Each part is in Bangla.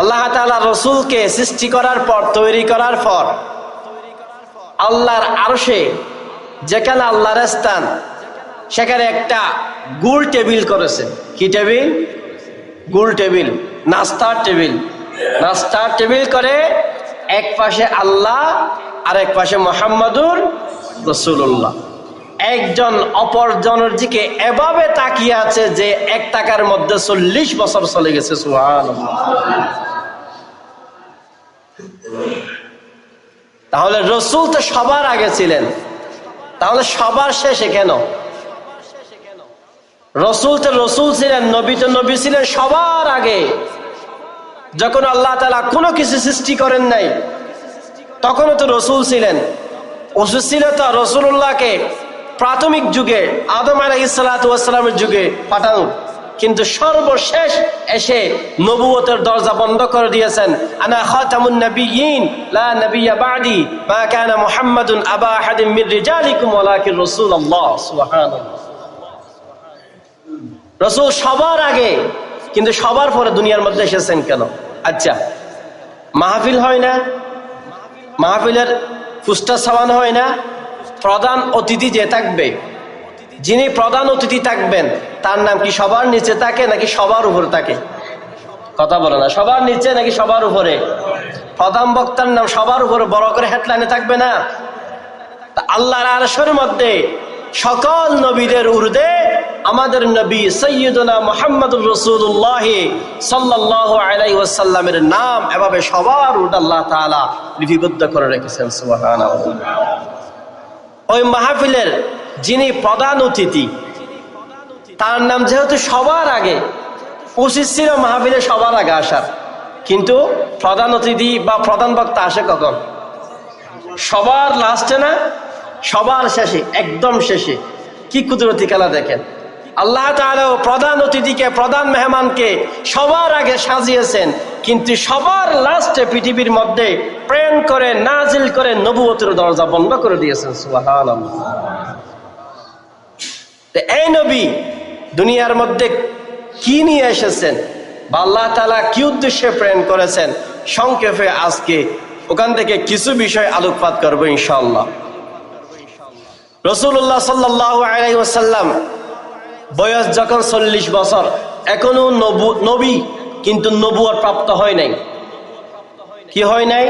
আল্লাহ তাআলা রসুলকে সৃষ্টি করার পর, তৈরি করার পর, আল্লাহর আরশে যেখানে আল্লাহর স্থান, সেখানে একটা গুল টেবিল করেছে কি টেবিল? গুল টেবিল, নাস্তার টেবিল। নাস্তার টেবিল করে এক পাশে আল্লাহ, আর এক পাশে মোহাম্মদুর রসুল্লাহ একজন অপরজনের দিকে এভাবে তাকিয়ে আছে যে এক টাকার মধ্যে চল্লিশ বছর চলে গেছে সুহান তাহলে রসুল তো সবার আগে ছিলেন। তাহলে সবার শেষে কেন? রসুল তো রসুল ছিলেন, নবী তো নবী ছিলেন সবার আগে। যখন আল্লাহ তালা কোনো কিছু সৃষ্টি করেন নাই, তখনও তো রসুল ছিলেন। ওষুধ ছিল তো রসুল্লাহকে প্রাথমিক যুগে, আদম আলাই ইসালাতামের যুগে পাঠানো। কিন্তু সর্বশেষ এসে নবুয়তের দরজা বন্ধ করে দিয়েছেন। আনা খাতামুন নবিয়িন লা নবিয়্যা বাদি, মা কানা মুহাম্মাদুন আবা আহাদিন মির রিজালিকুম ওয়ালাকিন রাসূলুল্লাহ, সুবহানাল্লাহ। রসুল সবার আগে, কিন্তু সবার পরে দুনিয়ার মধ্যে এসেছেন কেন? আচ্ছা মাহফিল হয় না? মাহফিলের ফুস্টা সাবান হয় না? প্রধান অতিথি যে থাকবে যিনি প্রধান অতিথি থাকবেন, তার নাম কি সবার নিচে থাকে নাকি সবার উপরে থাকে? কথা বলে না, সবার নিচে নাকি সবার উপরে? প্রধান বক্তার নাম সবার উপরে বড় করে হেডলাইনে থাকবে না। আল্লাহর আরশের মধ্যে সকল নবীদের উর্দে আমাদের নবী সৈয়দনা মোহাম্মদুর রসুল্লাহ সাল্লাহ আলাই ওয়াসাল্লামের নাম এভাবে সবার উর্দ আল্লাহ তালা লিপিবদ্ধ করে রেখেছেন সুবহান ওই মাহফিলের যিনি প্রধান অতিথি, তার নাম যেহেতু সবার আগে, উচিত ছিল মাহফিলে সবার আগে আসার। কিন্তু প্রধান অতিথি বা প্রধান বক্তা আসে কখন? সবার লাস্টে না, সবার শেষে, একদম শেষে। কি কুদরতি খেলা দেখেন। আল্লাহ তাআলাও প্রধান অতিথিকে, প্রধান মেহমানকে সবার আগে সাজিয়েছেন। কিন্তু সবার লাস্টে পৃথিবীর মধ্যে প্রেম করে, নাজিল করে নবুয়তের দরজা বন্ধ করে দিয়েছেন, সুবহানাল্লাহ। তো এই নবী, দুনিয়ার মধ্যে কি নিয়ে এসেছেন? বা আল্লাহ তালা কি উদ্দেশ্যে প্রেরণ করেছেন? সংক্ষেপে আজকে ওখান থেকে কিছু বিষয় আলোকপাত করব ইনশাল্লাহ রসুল্লাহ সাল্লাহ আলাইসাল্লাম বয়স যখন চল্লিশ বছর, এখনও নবী কিন্তু নবুয়ার প্রাপ্ত হয় নাই। কি হয় নাই?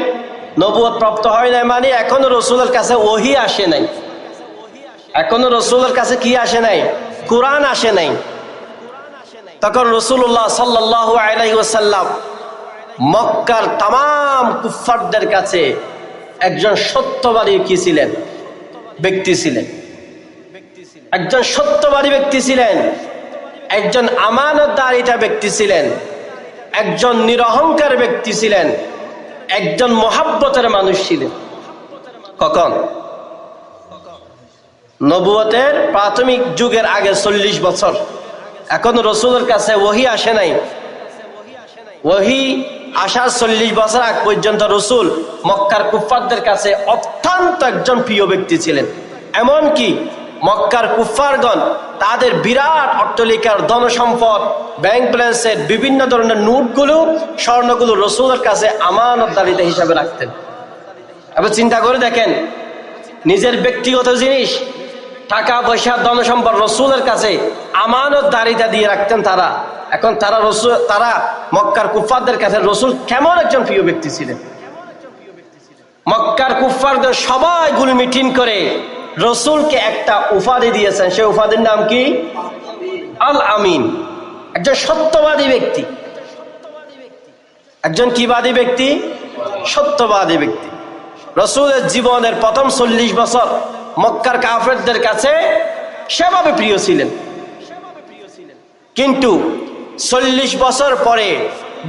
নবুয়ার প্রাপ্ত হয় নাই মানে এখনও রসুলের কাছে ওহি আসে নাই। এখনও রসুলের কাছে কি আসে নাই? কোরআন আসে নাই। তখন রসুল্লাহ সাল্লাহ আলাইসাল্লাম মক্কার তাম কুফারদের কাছে একজন সত্যবাদী কি ছিলেন? ব্যক্তি ছিলেন। একজন সত্যবাদী ব্যক্তি ছিলেন। একজন আমানতদারিতা ব্যক্তি ছিলেন। একজন নিরহংকার ব্যক্তি ছিলেন। একজন মহাব্বতের মানুষ ছিলেন। কখন? নবুয়তের প্রাথমিক যুগের আগে চল্লিশ বছর। এখন রসুলের কাছে ওহি আসে নাই। ওহি আসার চল্লিশ বছর আগ পর্যন্ত রসুল মক্কার কুফারদের কাছে অত্যন্ত একজন প্রিয় ব্যক্তি ছিলেন। এমনকি মক্কার কুফারগণ তাদের বিরাট অট্টলিকার ধনসম্পদ, ব্যাংক ব্যালেন্সের বিভিন্ন ধরনের নোটগুলো, স্বর্ণগুলো রসুলের কাছে আমানতদারিতা হিসাবে রাখতেন। এবার চিন্তা করে দেখেন, নিজের ব্যক্তিগত জিনিস টাকা পয়সা ধনসম্পদ রসুলের কাছে আমানত দারিতা দিয়ে রাখতেন তারা। এখন তারা রসুল, তারা মক্কার কুফারদের কাছে রসুল কেমন একজন প্রিয় ব্যক্তি ছিলেন? মক্কার কুফারদের সবাই গুলি মিটিং করে রসুলকে একটা উপাধি দিয়েছেন। সেই উপাধির নাম কি? আল আমিন একজন সত্যবাদী ব্যক্তি। একজন কিবাদী ব্যক্তি? সত্যবাদী ব্যক্তি। রসুলের জীবনের প্রথম চল্লিশ বছর মক্কার কাফেরদের কাছে সেভাবে প্রিয় ছিলেন। কিন্তু চল্লিশ বছর পরে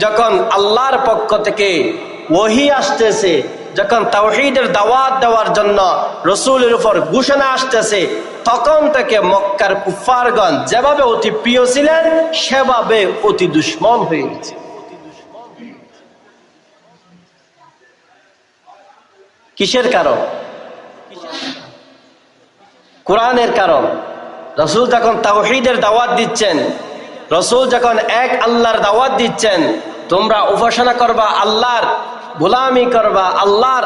যখন আল্লাহর পক্ষ থেকে ওহি আসতেছে, যখন তাওহিদের দাওয়াত দেওয়ার জন্য রসুলের উপর ঘোষণা আসতেছে, তখন থেকে মক্কার কুফারগণ যেভাবে অতি প্রিয় ছিলেন, সেভাবে অতি দুশ্মন হয়ে গেছে। কিসের কারণ? কোরআনের কারণ। রসুল যখন তাওহিদের দাওয়াত দিচ্ছেন, রসুল যখন এক আল্লাহর দাওয়াত দিচ্ছেন, তোমরা উপাসনা করবা আল্লাহর, গোলামি করবা আল্লাহর,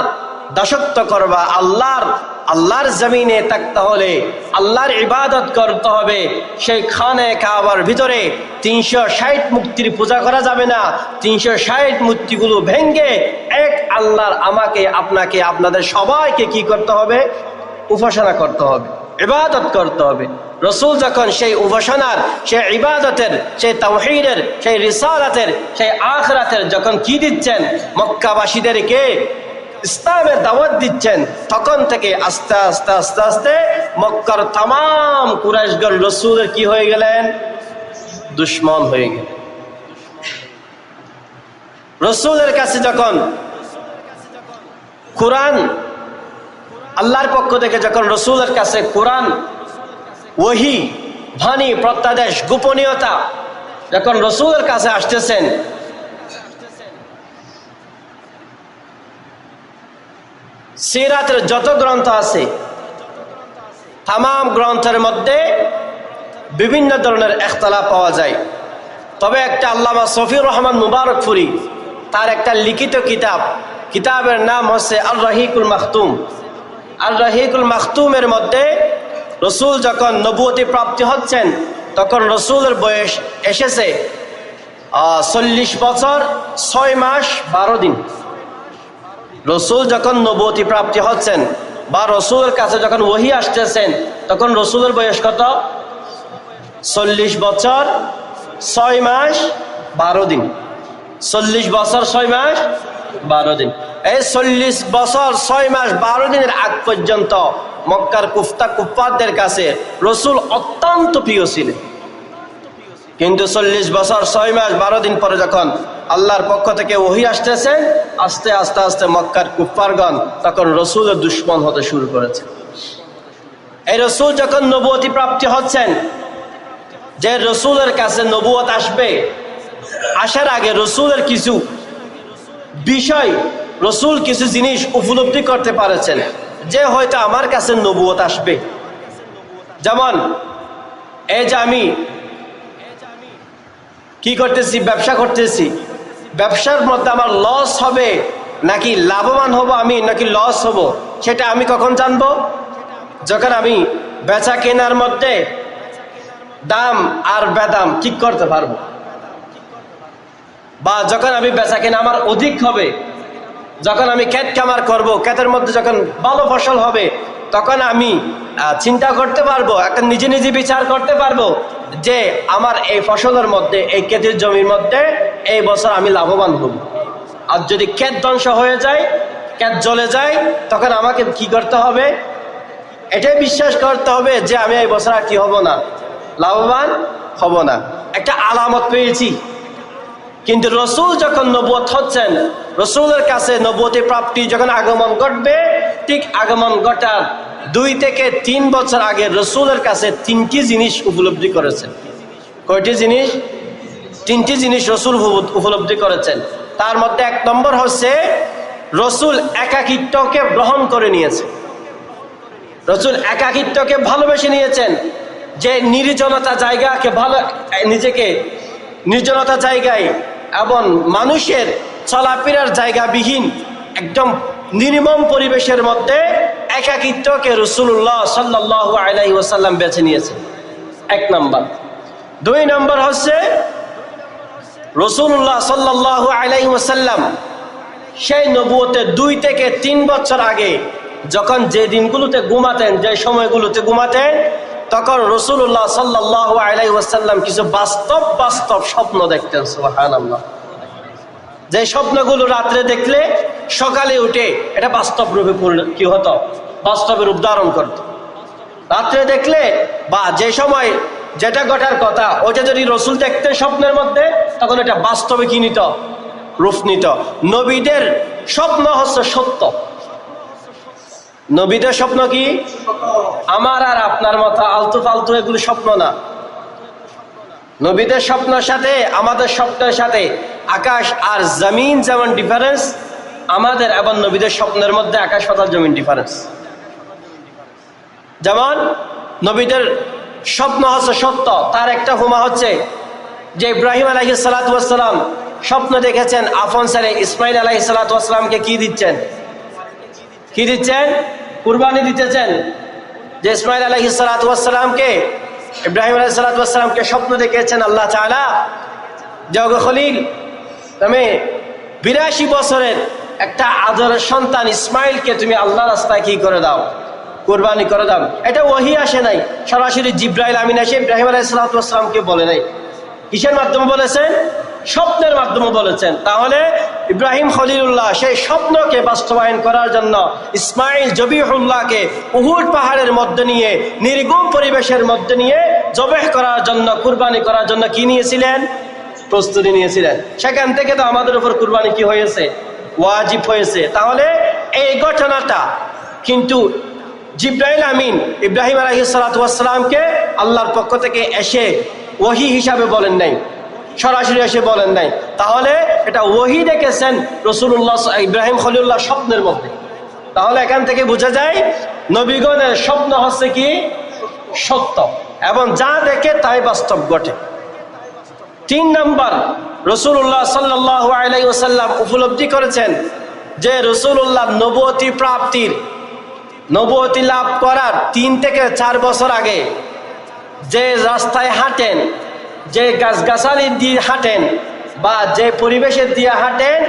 দাসত্ব করবা আল্লাহর আল্লাহর জমিনে থাকতে হলে আল্লাহর ইবাদত করতে হবে। সেই খানে কাবার ভিতরে তিনশো ষাট মূর্তির পূজা করা যাবে না। তিনশো ষাট মূর্তিগুলো ভেঙ্গে এক আল্লাহর আমাকে, আপনাকে, আপনাদের সবাইকে কি করতে হবে? উপাসনা করতে হবে। ইবাদত করতে হবে। রসুল যখন সেই উপাসনার, সেই ইবাদতের, সেই তাওহীদের, সেই রিসালাতের, সেই আখরাতের যখন কি দিচ্ছেন? মক্কাবাসীদেরকে ইসলামের দাওয়াত দিচ্ছেন। তখন থেকে আস্তে আস্তে আস্তে আস্তে মক্কার তাম কুরাইশগণ রসুলের কি হয়ে গেলেন? দুশ্মন হয়ে গেলেন। রসুলের কাছে যখন কোরআন আল্লাহর পক্ষ থেকে যখন রসুলের কাছে কোরআন, ওহি ভানি প্রত্যাদেশ, গোপনীয়তা যখন রসুলের কাছে আসতেছেন, সিরাতের যত গ্রন্থ আছে তাম গ্রন্থের মধ্যে বিভিন্ন ধরনের একতলা পাওয়া যায়। তবে একটা আল্লামা সফির রহমান মুবারক মুবারকপুরি, তার একটা লিখিত কিতাব, কিতাবের নাম হচ্ছে আল রহিকুল মাহতুম আল রহিকুল মাহতুমের মধ্যে রসুল যখন নবুয়তি প্রাপ্তি হচ্ছেন, তখন রসুলের বয়স এসেছে চল্লিশ বছর, ছয় মাস, বারো দিন। রসুল যখন নবতী প্রাপ্তি হচ্ছেন বা রসুলের কাছে যখন ওহি আসতেছেন, তখন রসুলের বয়স কত? চল্লিশ বছর, ছয় মাস, বারো দিন। চল্লিশ বছর, ছয় মাস বারো দিন। এই চল্লিশ বছর, ছয় মাস, বারো দিনের আগ পর্যন্ত মক্কার কুফতা কুফারদের কাছে রসুল অত্যন্ত প্রিয় ছিলেন। কিন্তু চল্লিশ বছর, ছয় মাস, বারো দিন পরে যখন আল্লাহর পক্ষ থেকে ওহি আসতেছে, আস্তে আস্তে আস্তে মক্কার কুফারগণ তখন রসুলের দুশ্মন হতে শুরু করেছে। এই রসুল যখন নবতী প্রাপ্তি হচ্ছেন, যে রসুলের কাছে নবুয়ত আসবে, আসার আগে রসুলের কিছু বিষয় রসুল কিছু জিনিস উপলব্ধি করতে পারেছেন, যে হয়তো আমার কাছে নবুয়ত আসবে। যেমন এই যে আমি কি করতেছি, ব্যবসা করতেছি, ব্যবসার মধ্যে আমার লস হবে, নাকি লাভবান হব আমি, নাকি লস হব, সেটা আমি কখন জানব? যখন আমি বেচা কেনার মধ্যে দাম আর বেদাম ঠিক করতে পারব। বা যখন আমি বেচা কেনা আমার অধিক হবে, যখন আমি ক্ষেত কামার করব, ক্ষেতের মধ্যে যখন ভালো ফসল হবে, তখন আমি চিন্তা করতে পারব, একটা নিজে নিজে বিচার করতে পারব যে আমার এই ফসলের মধ্যে, এই ক্ষেতের জমির মধ্যে এই বছর আমি লাভবান হব। আর যদি ক্ষেত ধ্বংস হয়ে যায়, ক্ষেত জ্বলে যায়, তখন আমাকে কি করতে হবে? এটাই বিশ্বাস করতে হবে যে আমি এই বছর আর কি হব না, লাভবান হব না। একটা আলামত পেয়েছি। কিন্তু রসুল যখন নবত হচ্ছেন, রসুলের কাছে নবতী প্রাপ্তি যখন আগমন ঘটবে, ঠিক আগমন ঘটার দুই থেকে তিন বছর আগে রসুলের কাছে তিনটি জিনিস উপলব্ধি করেছেন। কয়টি জিনিস? তিনটি জিনিস রসুল উপলব্ধি করেছেন। তার মধ্যে এক নম্বর হচ্ছে, রসুল একাকিত্বকে গ্রহণ করে নিয়েছে রসুল একাকিত্বকে ভালোবেসে নিয়েছেন। যে নির্জনতা জায়গাকে ভালো নিজেকে নির্জনতা জায়গায় এবং মানুষের চলাফেরার জায়গাবিহীন একদম নির্মম পরিবেশের মধ্যে একাকিত্বকে রসুল্লাহ সাল্লাহ আলাই বেছে নিয়েছে এক নম্বর। দুই নম্বর হচ্ছে রসুল্লাহ সাল্লাহ আলাই ওসাল্লাম সেই নবুয়তে দুই থেকে তিন বছর আগে যখন যে দিনগুলোতে ঘুমাতেন, যে সময়গুলোতে ঘুমাতেন তখন রসুল্লাহ সাল্লাহ আলাই ওয়াসাল্লাম কিছু বাস্তব বাস্তব স্বপ্ন দেখতেন সুহান যে স্বপ্নগুলো রাত্রে দেখলে, সকালে উঠে এটা বাস্তব রূপে কি হতো? বাস্তবের রূপ ধারণ করত। রাত্রে দেখলে বা যে সময় যেটা ঘটার কথা ওটা যদি রসুল দেখতেন স্বপ্নের মধ্যে, তখন এটা বাস্তবে কি নিত? রূপ নিত। নবীদের স্বপ্ন হচ্ছে সত্য। নবীদের স্বপ্ন কি? আমার আর আপনার মতো আলতু ফালতু এগুলো স্বপ্ন না। নবীদের স্বপ্নের সাথে, আমাদের স্বপ্নের সাথে আকাশ আর জমিন যেমন ডিফারেন্স আমাদের এবং নবীদের স্বপ্নের মধ্যে আকাশ পাতাল, জমিন ডিফারেন্স যেমন, নবীদের স্বপ্ন হচ্ছে সত্য, তার একটা হুমা হচ্ছে যে ইব্রাহিম আলহি স্বপ্ন দেখেছেন আফন সালে ইসমাইল আলাহ কি দিচ্ছেন? কি দিচ্ছেন? কুরবানি দিতেছেন। যে ইসমাইল আলাহ সালাতামকে ইব্রাহিম আলাহ সালাতামকে স্বপ্ন দেখেছেন আল্লাহ তালা জগ খলিল। তুমি বিরাশি বছরের একটা আদরের সন্তান ইসমাইলকে তুমি আল্লাহ রাস্তায় কি করে দাও? কোরবানি করে দাও। এটা ওহি আসে নাই। সরাসরি জিব্রাইল আমিন আসে, ইব্রাহিম আলাইসালামকে বলে নাই। কিসের মাধ্যমে বলেছেন? স্বপ্নের মাধ্যমে বলেছেন। তাহলে ইব্রাহিম খলিলুল্লাহ, সেই স্বপ্নকে বাস্তবায়ন করার জন্য ইসমাইল জবিহুল্লাহকে উহুদ পাহাড়ের মধ্যে নিয়ে, নির্গুম পরিবেশের মধ্যে নিয়ে জবেহ করার জন্য, কুরবানি করার জন্য কি নিয়েছিলেন? প্রস্তুতি নিয়েছিলেন। সেখান থেকে তো আমাদের উপর কুরবানি কি হয়েছে? ওয়াজিব হয়েছে। তাহলে এই ঘটনাটা, কিন্তু জিব্রাইল আমিন ইব্রাহিম আলহিসালামকে আল্লাহর পক্ষ থেকে এসে ওহি হিসাবে বলেন নাই। সরাসরি এসে বলেন নাই। তাহলে এটা ওহি দেখেছেন রসুল্লাহ ইব্রাহিম খলিউল্লাহ স্বপ্নের মধ্যে। তাহলে এখান থেকে বোঝা যায়, নবীগণের স্বপ্ন হচ্ছে কি? সত্য। এবং যা দেখে তাই বাস্তব ঘটে। তিন নম্বর রসুল্লাহ সাল্লাহ আলাই ওসাল্লাম উপলব্ধি করেছেন যে রসুল্লাহ নবতী প্রাপ্তির নবতী লাভ করার তিন থেকে চার বছর আগে যে রাস্তায় হাঁটেন যে গাছগাছালি দিয়ে হাঁটেন বা যে পরিবেশের দিয়ে হাঁটেন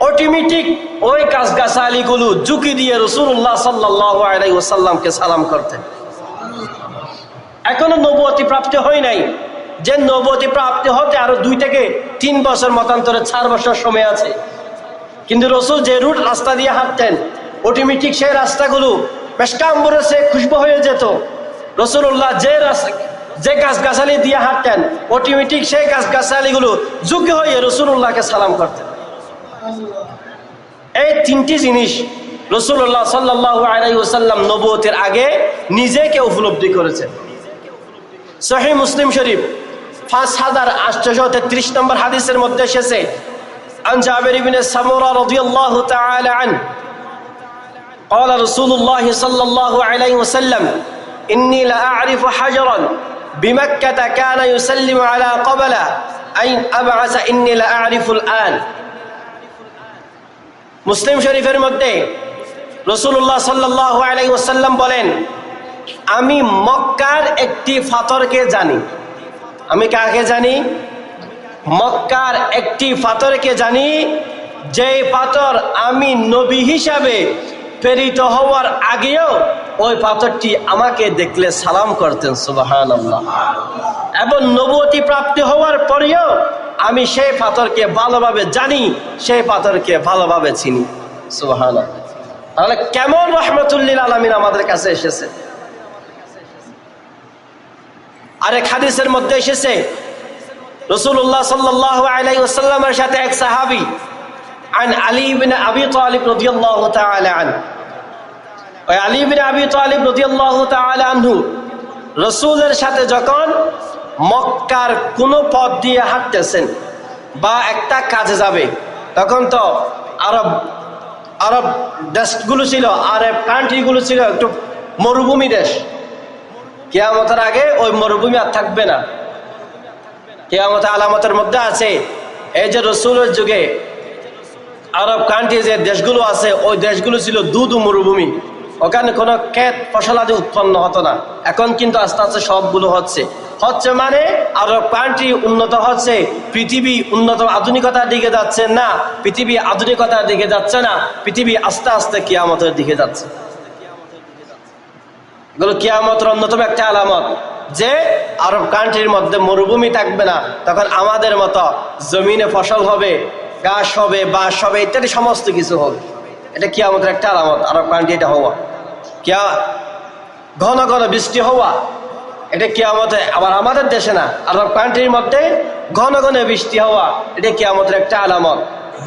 অটোমেটিক ওই গাছগাছালিগুলো ঝুঁকি দিয়ে রসুল্লাহ সাল্লাহ আলাই ওসাল্লামকে সালাম করতেন। এখনও নবতী প্রাপ্তি হয় নাই। যে নবতী প্রাপ্তি হতে আরও দুই থেকে তিন বছর মতান্তরে চার বছর সময় আছে। কিন্তু রসুল যে রুট রাস্তা দিয়ে হাঁটতেন অটোমেটিক সেই রাস্তাগুলো পেশকাম্বরে সে খুশবু হয়ে যেত। রসুল্লাহ যে যে গাছ গাছালি দিয়ে হাঁটতেন অটোমেটিক সেই গাছ গাছালিগুলো যোগ্য হয়ে রসুল্লাহকে সালাম করতেন এই তিনটি জিনিস রসুল্লাহ সাল্লাহ আলাই ওসাল্লাম নবতের আগে নিজেকে উপলব্ধি করেছেন সহি মুসলিম শরীফ পাঁচ হাজার আটশো তেত্রিশ নম্বর হাদিসের মধ্যে এসেছে عن جابر بن سمرة رضي الله تعالى عنه قال رسول الله صلى الله عليه وسلم إني لأعرف حجرا بمكة كان يسلم على قبل أين أبعث إني لأعرف الآن মুসলিম শরীফের মধ্যে রসুল্লাহ সাল্লাহ আলাই ওসাল্লাম বলেন আমি মক্কার একটি ফাতরকে জানি আমি কাকে জানি মক্কার একটি ফাতরকে জানি যে পাথর আমি নবী হিসাবে প্রেরিত হওয়ার আগেও ওই পাথরটি আমাকে দেখলে সালাম করতেন সুবাহান এবং নবতী প্রাপ্তি হওয়ার পরেও আমি সেই পাথরকে ভালোভাবে জানি সেই পাথরকে ভালোভাবে চিনি সুবাহান তাহলে কেমন রহমতুল্লিল আলমিন আমাদের কাছে এসেছে আরেক হাদিসের মধ্যে এসেছে রসুল্লাহ সাল্লাহ আলাই ওসাল্লামের সাথে এক সাহাবি عن علي بن أبي طالب رضي الله تعالى عنه ওই আলী বিন আবি তালিব রদিয়াল্লাহু আনহু রসুলের সাথে যখন মক্কার কোনো পথ দিয়ে হাঁটতেছেন বা একটা কাজে যাবে, তখন তো আরব আরব দেশগুলো ছিল, আরব কান্ট্রিগুলো ছিল একটু মরুভূমি দেশ। কেয়ামতের আগে ওই মরুভূমি আর থাকবে না। কেয়ামত আলামতের মধ্যে আছে, এই যে রসুলের যুগে আরব কান্ট্রি যে দেশগুলো আছে, ওই দেশগুলো ছিল দুধ মরুভূমি। ওখানে কোনো ক্ষেত ফসলাদি উৎপন্ন হতো না। এখন কিন্তু আস্তে আস্তে সবগুলো হচ্ছে। হচ্ছে মানে আরব কান্ট্রি উন্নত হচ্ছে, পৃথিবী উন্নত আধুনিকতার দিকে যাচ্ছে না, পৃথিবী আধুনিকতার দিকে যাচ্ছে না, পৃথিবী আস্তে আস্তে কিয়ামতের দিকে যাচ্ছে। এগুলো কিয়ামতের অন্যতম একটা আলামত, যে আরব কান্ট্রির মধ্যে মরুভূমি থাকবে না, তখন আমাদের মতো জমিনে ফসল হবে গাছ হবে, বাঁশ হবে, ইত্যাদি সমস্ত কিছু হবে। এটা কি আমাদের একটা আলামত, আরব কান্ট্রি এটা হওয়া। কিয়া, ঘন ঘন বৃষ্টি হওয়া, এটা কি আমাদের আবার আমাদের দেশে না, আরব কান্ট্রির মধ্যে ঘন ঘন বৃষ্টি হওয়া, এটা কি আমাদের একটা আলামত।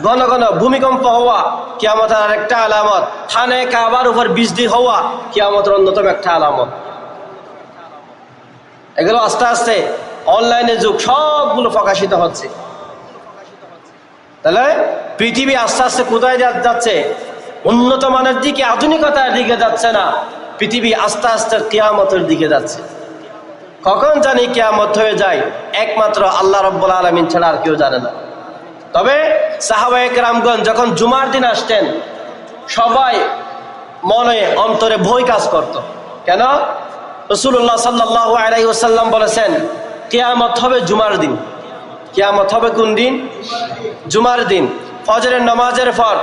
ঘন ঘন ভূমিকম্প হওয়া কি আমাদের আর একটা আলামত। খানে কাবার উপর বৃষ্টি হওয়া কি আমাদের অন্যতম একটা আলামত। এগুলো আস্তে আস্তে অনলাইনে যুগ, সবগুলো প্রকাশিত হচ্ছে। তাহলে পৃথিবী আস্তে আস্তে কোথায় যাচ্ছে? উন্নত মানের দিকে, আধুনিকতার দিকে যাচ্ছে না। পৃথিবী আস্তে আস্তে কেয়ামতের দিকে যাচ্ছে। কখন জানি কেয়ামত হয়ে যায়, একমাত্র আল্লাহ রব্বুল আলমিন ছাড়া আর কেউ জানে না। তবে সাহাবায়ক রামগঞ্জ যখন জুমার দিন আসতেন, সবাই মনে অন্তরে ভয় কাজ করত। কেন? রসুল্লাহ সাল্লাহ আলাই ওসাল্লাম বলেছেন, কেয়ামত হবে জুমার দিন। কেয়ামত হবে কোন দিন? জুমার দিন। ফজরের নামাজের পর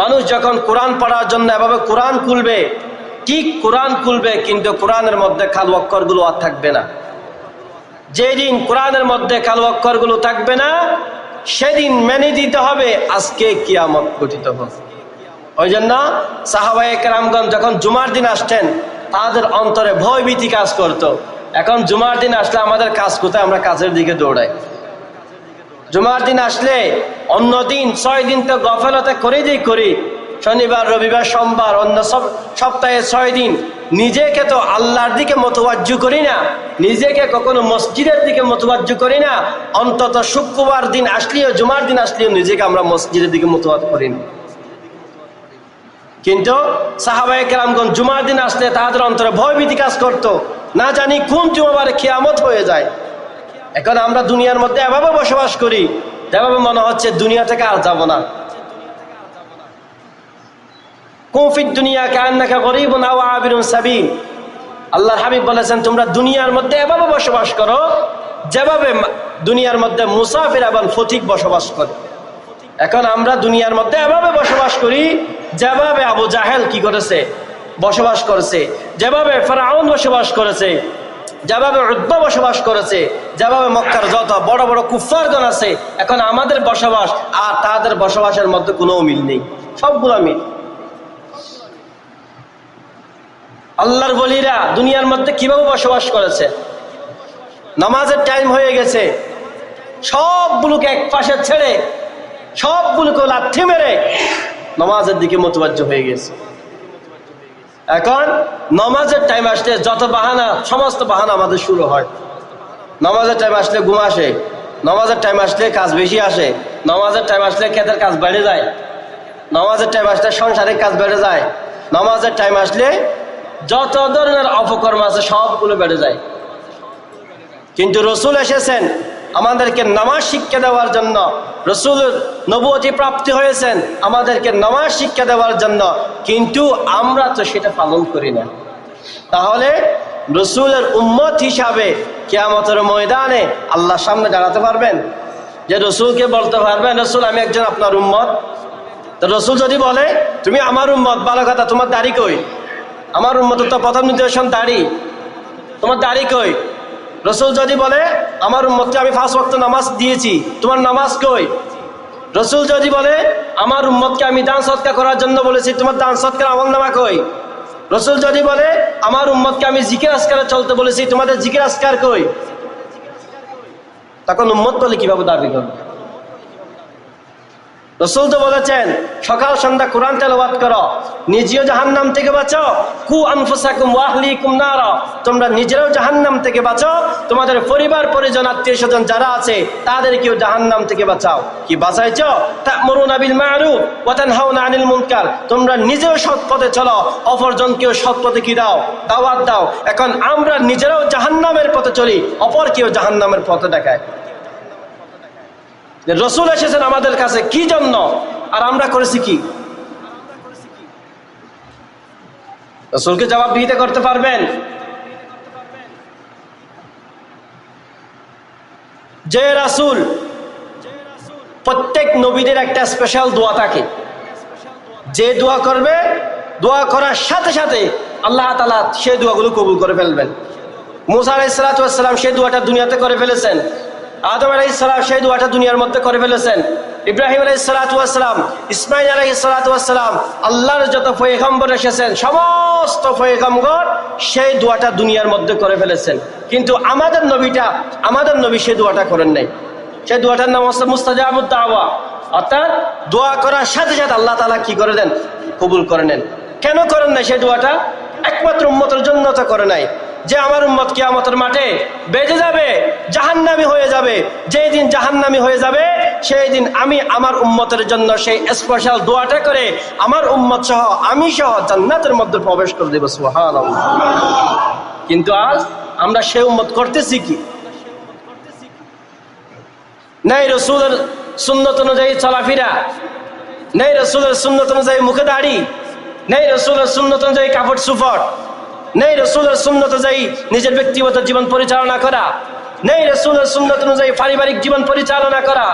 মানুষ যখন কোরআন পড়ার জন্য এভাবে কোরআন খুলবে, ঠিক কোরআন খুলবে, কিন্তু কোরআনের মধ্যে কালো অক্ষরগুলো আর থাকবে না। যেদিন কোরআনের মধ্যে কালো অক্ষরগুলো থাকবে না, সেদিন মেনে দিতে হবে, আজকে কিয়ামত গঠিত হবে ওই জন্য সাহাবাহিক রামগঞ্জ যখন জুমার দিন আসতেন তাদের অন্তরে ভয় ভীতি কাজ করত। এখন জুমার দিন আসলে আমাদের কাজ কোথায়? আমরা কাজের দিকে দৌড়াই। জুমার দিন আসলে অন্য দিন, ছয় দিন তো গফলতে করে দিই করি। শনিবার, রবিবার, সোমবার, অন্য সব সপ্তাহে ছয় দিন। নিজেকে তো আল্লাহর দিকে মতবাজ্য করি না। নিজেকে কখনো মসজিদের দিকে মতবাজ্য করি না। অন্তত শুক্রবার দিন আসলেও, জুমার দিন আসলেও নিজেকে আমরা মসজিদের দিকে মতবাদ করি না। কিন্তু সাহাবাই কেরামগঞ্জ জুমার দিন আসলে তাদের অন্তরে ভয়ভীতি কাজ করত। না জানি কোন জুমাবারে খেয়ামত হয়ে যায়। এখন আমরা দুনিয়ার মধ্যে এভাবে বসবাস করি, যেভাবে মনে হচ্ছে দুনিয়া থেকে আর যাব না। দুনিয়া তোমরা দুনিয়ার মধ্যে বসবাস করো, যেভাবে দুনিয়ার মধ্যে মুসাফির ফতিক বসবাস করে। এখন আমরা দুনিয়ার মধ্যে বসবাস করি, যেভাবে আবু জাহেল কি করেছে? বসবাস করেছে। যেভাবে ফেরাউন বসবাস করেছে। যেভাবে উদ্বা বসবাস করেছে, যেভাবে মক্কার যত বড় বড় কুফারগণ আছে, এখন আমাদের বসবাস আর তাদের বসবাসের মধ্যে কোনো মিল নেই। সবগুলো মিল। আল্লাহর বলিরা দুনিয়ার মধ্যে কীভাবে বসবাস করেছে? নামাজের টাইম হয়ে গেছে। সবগুলোকে এক পাশে ছেড়ে, সবগুলোকে লাথি মেরে নামাজের দিকে মতবাজ্য হয়ে গেছে। এখন নমাজের টাইম আসলে যত বাহানা, সমস্ত বাহানা আমাদের শুরু হয়। নমাজের টাইম আসলে ঘুম আসে। নমাজের টাইম আসলে কাজ বেশি আসে। নমাজের টাইম আসলে ক্ষেতের কাজ বেড়ে যায়। নমাজের টাইম আসলে সংসারিক কাজ বেড়ে যায়। নমাজের টাইম আসলে যত ধরনের অপকর্ম আছে সবগুলো বেড়ে যায়। কিন্তু রসুল এসেছেন আমাদেরকে নামাজ শিক্ষা দেওয়ার জন্য রসুল নবতী প্রাপ্তি হয়েছেন, আমাদেরকে নামাজ শিক্ষা দেওয়ার জন্য। কিন্তু আমরা তো সেটা পালন করি না। তাহলে রসুলের উম্মত হিসাবে কেয়ামতের ময়দানে আল্লাহর সামনে দাঁড়াতে পারবেন? যে রসুলকে বলতে পারবেন, রসুল, আমি একজন আপনার উম্মত। তো রসুল যদি বলে, তুমি আমার উম্মত, ভালো কথা, তোমার দাড়ি কই? আমার উম্মত তো প্রথম নির্দেশন দাড়ি। তোমার দাড়ি কই? রসুল যদি বলে, আমার উম্মতকে আমি ফার্স্ট ওয়াক্ত নামাজ দিয়েছি, তোমার নামাজ কই? রসুল যদি বলে, আমার উম্মতকে আমি দান সৎকার করার জন্য বলেছি, তোমার দান সৎকার আমল নামা কই? রসুল যদি বলে, আমার উম্মতকে আমি জিকির আসকারে চলতে বলেছি, তোমাদের জিকির আসকার কই? তখন উম্মত বলে কীভাবে দাবি করবে? রসুল তো বলেছেন, সকাল সন্ধ্যা কোরআন তেলাওয়াত করো, নিজেও জাহান্নাম থেকে বাঁচো, কু আনফুসাকুম ওয়াহলিকুম নারা, তোমরা নিজেরাও জাহান্নাম থেকে বাঁচো, তোমাদের পরিবার, পরিজন, আত্মীয় স্বজন যারা আছে, তাদেরকেও জাহান্নাম থেকে বাঁচাও। কি বাঁচাইছো? তা'মুরুনা বিল মা'রুফ ওয়া তানহাউনা আনিল মুনকার, তোমরা নিজেও সৎ পথে চলো, অপরজনকেও সৎ পথে কি দাও? দাওয়াত দাও। এখন আমরা নিজেরাও জাহান্নামের পথে চলি অপর অপরকেও জাহান্নামের পথে দেখায়। যে রসুল এসেছেন আমাদের কাছে কি জন্য? আর আমরা করেছি কি? রসুলকে জবাব দিতে করতে পারবেন? যে রাসুল, প্রত্যেক নবীদের একটা স্পেশাল দোয়া থাকে। যে দোয়া করবে, দোয়া করার সাথে সাথে আল্লাহ তালা সেই দোয়াগুলো কবুল করে ফেলবেন। মুসা আলাইসালাম সেই দোয়াটা দুনিয়াতে করে ফেলেছেন। আদম আলাই সেই দোয়াটা দুনিয়ার মধ্যে করে ফেলেছেন। ইব্রাহিম আলাই সালাতাম ইসমাইল আলাই সালাতাম আল্লাহর যত ফয়েগম্বর এসেছেন, সমস্ত ফয়েগম্বর সেই দোয়াটা দুনিয়ার মধ্যে করে ফেলেছেন। কিন্তু আমাদের নবীটা, আমাদের নবী সেই দোয়াটা করেন নাই। সেই দোয়াটার নাম হচ্ছে মুস্তাজাবুদ্দাওয়া অর্থাৎ দোয়া করার সাথে সাথে আল্লাহ তালা কি করে দেন? কবুল করে নেন। কেন করেন নাই সেই দোয়াটা? একমাত্র উম্মতের জন্য তো করে নাই। যে আমার উম্মত কিয়ামতের মাঠে বেজে যাবে, জাহান্নামি হয়ে যাবে, যেই দিন জাহান্নামি হয়ে যাবে, সেই দিন আমি আমার উম্মতের জন্য সেই স্পেশাল দোয়াটা করে আমার উম্মত সহ, আমি সহ জান্নাতের মধ্যে প্রবেশ করে দেবো সুহান কিন্তু আজ আমরা সেই উম্মত করতেছি কি? নাই রসুলের সুন্নত অনুযায়ী চলাফেরা, নেই রসুলের সুন্নত অনুযায়ী মুখে দাড়ি, নেই রসুলের সুন্নত অনুযায়ী কাপড় সুফট নেই রসুলের সুন্নত অনুযায়ী নিজের ব্যক্তিগত জীবন পরিচালনা করা, নেই রসুলের সুন্নত অনুযায়ী পারিবারিক জীবন পরিচালনা করা।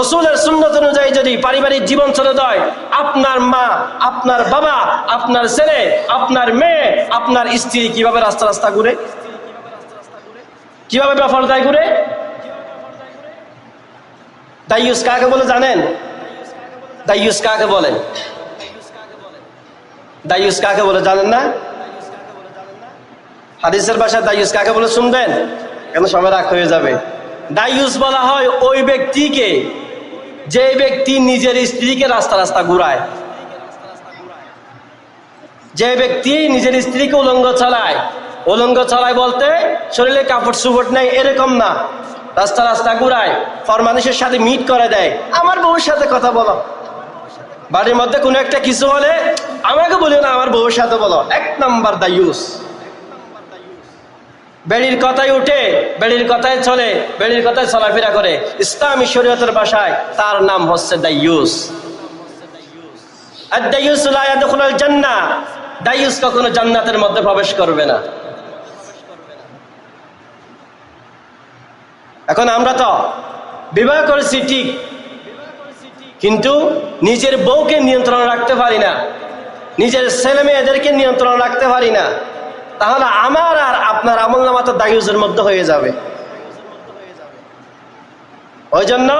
রসুলের সুন্নত অনুযায়ী যদি পারিবারিক জীবন চলে যায়, আপনার মা, আপনার বাবা, আপনার ছেলে, আপনার মেয়ে, আপনার স্ত্রী কীভাবে রাস্তা রাস্তা ঘুরে? কীভাবে বেফলতায় ঘুরে? দাইয়ুস কাকে বলে জানেন? দাইয়ুস কাকে বলে দাইয়ুস কাকে বলে জানেন না? হাদিসের ভাষায় দাইয়ুস কাকে বলে শুনবেন? কেন সময় রাখ হয়ে যাবে? দাইয়ুস বলা হয় ওই ব্যক্তিকে, যে ব্যক্তি নিজের স্ত্রীকে রাস্তা রাস্তা ঘুরায়। যে ব্যক্তি নিজের স্ত্রীকে উলঙ্গ চালায় উলঙ্গ চালায় বলতে শরীরে কাপড় সুপট নেই, এরকম না। রাস্তা রাস্তা ঘুরায় পর মানুষের সাথে মিট করে দেয়। আমার বউর সাথে কথা বলো। বাড়ির মধ্যে কোনো একটা কিছু হলে আমাকে বলিও না, আমার বউর সাথে বলো। এক নাম্বার দা ইউস বেড়ির কথায় উঠে, বেড়ির কথায় চলে, বেড়ির কথায় চলাফেরা করে। ইসলামী শরীয়তের ভাষায় তার নাম হচ্ছে দাইয়ুস। জান্নাহ। দাইয়ুস কখনো জান্নাতের মধ্যে প্রবেশ করবে না। এখন আমরা তো বিবাহ করেছি ঠিক, কিন্তু নিজের বউকে নিয়ন্ত্রণ রাখতে পারি না, নিজের ছেলে মেয়েদেরকে নিয়ন্ত্রণ রাখতে পারি না। তাহলে আমার আর আপনার আমল নামা তো দায়ুজের মধ্যে হয়ে যাবে। ওই জন্য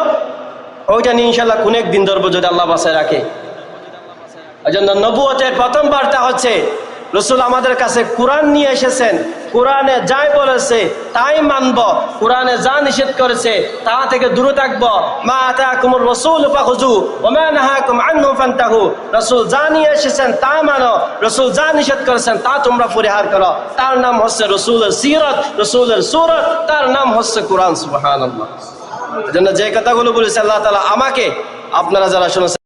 ওইটা নিয়ে ইনশাল্লাহ কোন একদিন ধরবো যদি আল্লাহ বাসায় রাখে। ওই জন্য নবুয়তের প্রথম বার্তা হচ্ছে, রসুল আমাদের কাছে কোরআন নিয়ে এসেছেন। কোরআনে যাই বলেছে তাই মানব, কোরআনে যা নিষেধ করেছে তা থেকে দূরে থাকব। মা রসুল নাহাকুম আনহু, ফান্তাহু। রসুল যা নিয়ে এসেছেন তা মানো, রসুল যা নিষেধ করেছেন তা তোমরা পরিহার করো। তার নাম হচ্ছে রসুলের সিরত, রসুলের সুরত, তার নাম হচ্ছে কোরআন এজন্য যে কথাগুলো বলেছে আল্লাহ তালা আমাকে, আপনারা যারা শুনেছেন